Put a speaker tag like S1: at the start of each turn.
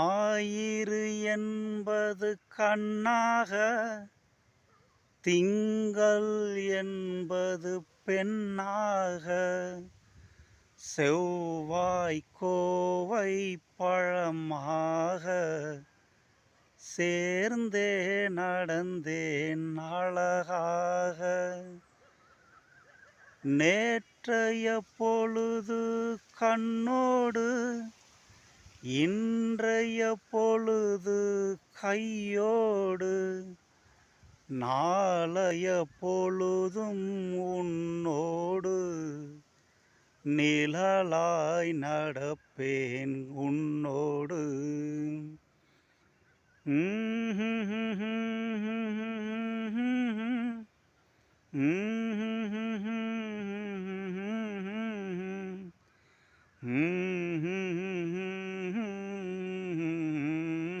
S1: ஆயிரு என்பது கண்ணாக திங்கள் என்பது பெண்ணாக. செவ்வாய் கோவை பழமாக சேர்ந்தே நடந்தேன் அழகாக. நேற்றைய பொழுது கண்ணோடு இன்றைய பொழுது கையோடு நாளைய பொழுதும் உன்னோடு நிழலாய் நடப்பேன் உன்னோடு Mm-hmm.